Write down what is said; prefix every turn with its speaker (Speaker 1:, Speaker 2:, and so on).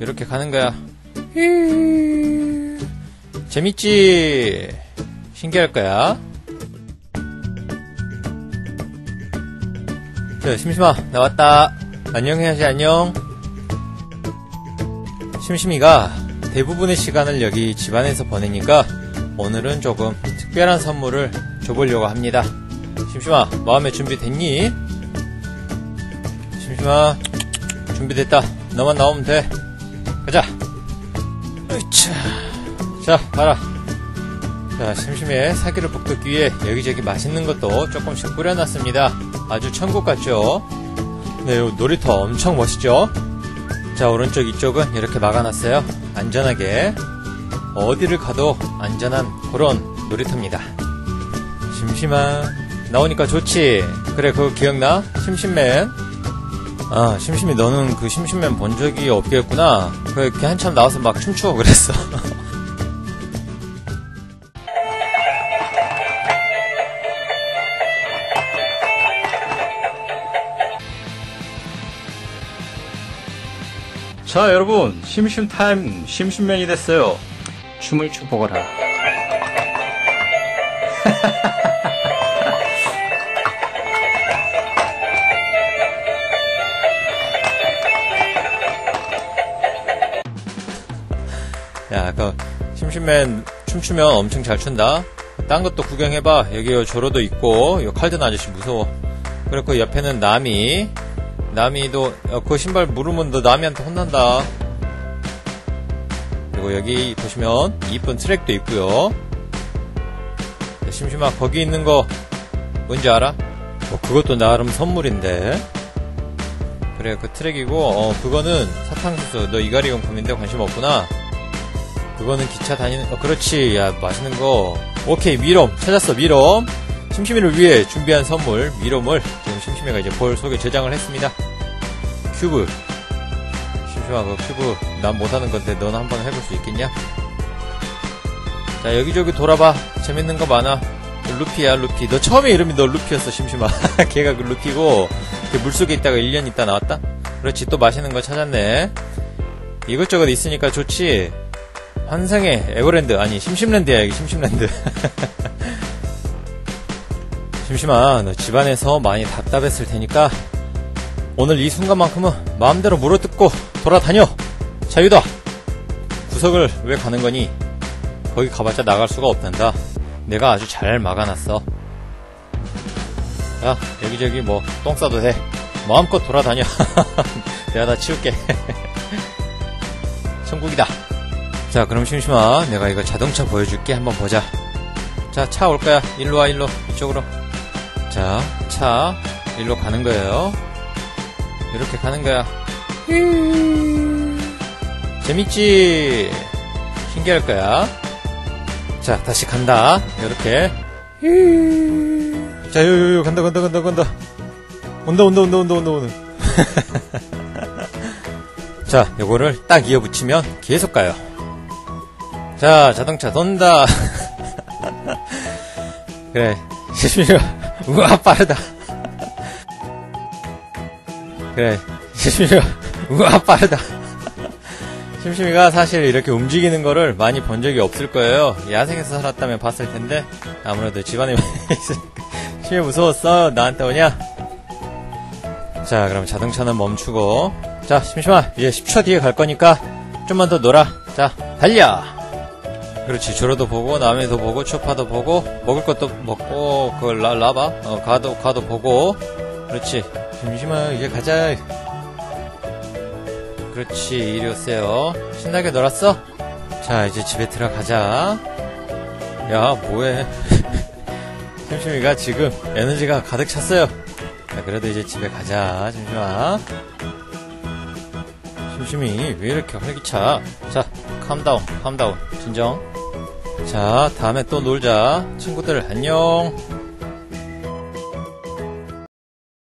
Speaker 1: 이렇게 가는 거야. 휘. 재밌지? 신기할 거야. 자, 심심아, 나왔다. 안녕해야지, 안녕. 심심이가 대부분의 시간을 여기 집안에서 보내니까 오늘은 조금 특별한 선물을 줘보려고 합니다. 심심아, 마음에 준비됐니? 심심아, 준비됐다. 너만 나오면 돼. 가자. 으차. 자, 봐라. 자, 심심해 사기를 북돋기 위해 여기저기 맛있는 것도 조금씩 뿌려놨습니다. 아주 천국 같죠? 네, 요 놀이터 엄청 멋있죠? 자, 오른쪽 이쪽은 이렇게 막아놨어요. 안전하게. 어디를 가도 안전한 그런 놀이터입니다. 심심아. 나오니까 좋지? 그래, 그거 기억나? 심심맨. 아, 심심이 너는 그 심심맨 본 적이 없겠구나. 그렇게 한참 나와서 막 춤추고 그랬어.
Speaker 2: 자, 여러분, 심심 타임, 심심맨이 됐어요. 춤을 춰보거라.
Speaker 1: 야, 그 심심맨 춤추면 엄청 잘 춘다. 딴 것도 구경해봐. 여기 요 조로도 있고, 요 칼든 아저씨 무서워. 그리고 그 옆에는 나미. 나미도 어, 그 신발 물으면 너 나미한테 혼난다. 그리고 여기 보시면 이쁜 트랙도 있고요. 자, 심심아 거기 있는 거 뭔지 알아? 어, 그것도 나름 선물인데. 그래 그 트랙이고 어 그거는 사탕수수 너 이가리 용품인데 관심 없구나. 그거는 기차 다니는 어 그렇지. 야 맛있는 거. 오케이 미롬. 찾았어 미롬. 심심이를 위해 준비한 선물 미롬을 지금 심심이가 이제 볼 속에 저장을 했습니다. 큐브. 심심아 그 큐브. 난 못하는 건데 너는 한번 해볼 수 있겠냐? 자 여기저기 돌아봐. 재밌는 거 많아. 루피야 루피. 너 처음에 이름이 너 루피였어 심심아. 걔가 그 루피고 그 물속에 있다가 1년 있다 나왔다? 그렇지 또 맛있는 거 찾았네. 이것저것 있으니까 좋지 환상의 에버랜드 아니 심심랜드야 여기 심심랜드. 심심아 너 집안에서 많이 답답했을 테니까 오늘 이 순간만큼은 마음대로 물어뜯고 돌아다녀. 자유다. 구석을 왜 가는 거니? 거기 가봤자 나갈 수가 없단다. 내가 아주 잘 막아놨어. 야 여기저기 뭐 똥 싸도 돼 마음껏 돌아다녀. 내가 다 치울게. 천국이다 자, 그럼 심심아, 내가 이거 자동차 보여줄게. 한번 보자. 자, 차 올 거야. 일로 와, 일로. 이쪽으로. 자, 차. 일로 가는 거예요. 이렇게 가는 거야. 재밌지? 신기할 거야. 자, 다시 간다. 이렇게. 자, 요, 요, 요, 간다, 간다, 간다, 간다. 온다, 온다, 온다, 온다, 온다, 온다. 자, 요거를 딱 이어 붙이면 계속 가요. 자, 자동차 돈다. 그래, 시심이가, 우와, 빠르다. 그래, 심심이가, 우와, 빠르다. 심심이가 사실 이렇게 움직이는 거를 많이 본 적이 없을 거예요. 야생에서 살았다면 봤을 텐데, 아무래도 집안에 있으니까. 심심이 무서웠어. 나한테 오냐? 자, 그럼 자동차는 멈추고. 자, 심심아, 이제 10초 뒤에 갈 거니까, 좀만 더 놀아. 자, 달려! 그렇지. 조로도 보고 남해도 보고 초파도 보고 먹을 것도 먹고 그걸 라, 라바? 어, 가도 가도 보고. 그렇지. 심심아 이제 가자. 그렇지. 이리 오세요. 신나게 놀았어? 자 이제 집에 들어가자. 야 뭐해. 심심이가 지금 에너지가 가득 찼어요. 자, 그래도 이제 집에 가자 심심아. 심심이 왜 이렇게 활기차? 자 캄다운 캄다운 진정 자, 다음에 또 놀자. 친구들, 안녕.